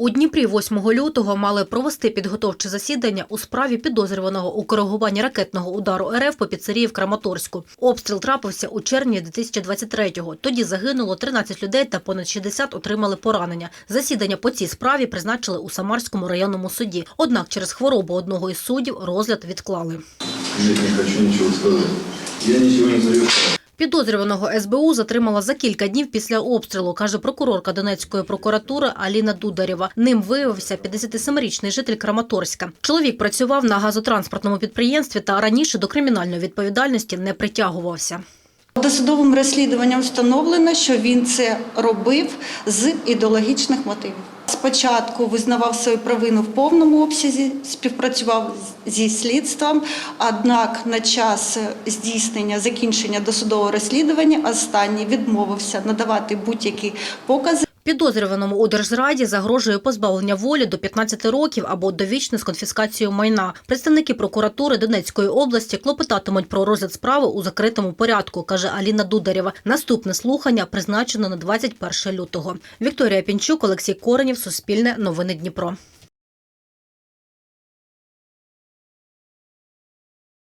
У Дніпрі 8 лютого мали провести підготовче засідання у справі підозрюваного у коригуванні ракетного удару РФ по піцерії в Краматорську. Обстріл трапився у червні 2023-го. Тоді загинуло 13 людей та понад 60 отримали поранення. Засідання по цій справі призначили у Самарському районному суді. Однак через хворобу одного із суддів розгляд відклали. Нет, не хочу ничего сказать. Я ничего не совершал. Підозрюваного СБУ затримала за кілька днів після обстрілу, каже прокурорка Донецької прокуратури Аліна Дударєва. Ним виявився 57-річний житель Краматорська. Чоловік працював на газотранспортному підприємстві та раніше до кримінальної відповідальності не притягувався. Досудовим розслідуванням встановлено, що він це робив з ідеологічних мотивів. Спочатку визнавав свою провину в повному обсязі, співпрацював зі слідством. Однак на час здійснення закінчення досудового розслідування останній відмовився надавати будь-які покази. Підозрюваному у держзраді загрожує позбавлення волі до 15 років або довічне з конфіскацією майна. Представники прокуратури Донецької області клопотатимуть про розгляд справи у закритому порядку, каже Аліна Дударєва. Наступне слухання призначено на 21 лютого. Вікторія Пінчук, Олексій Коренів, Суспільне, Новини Дніпро.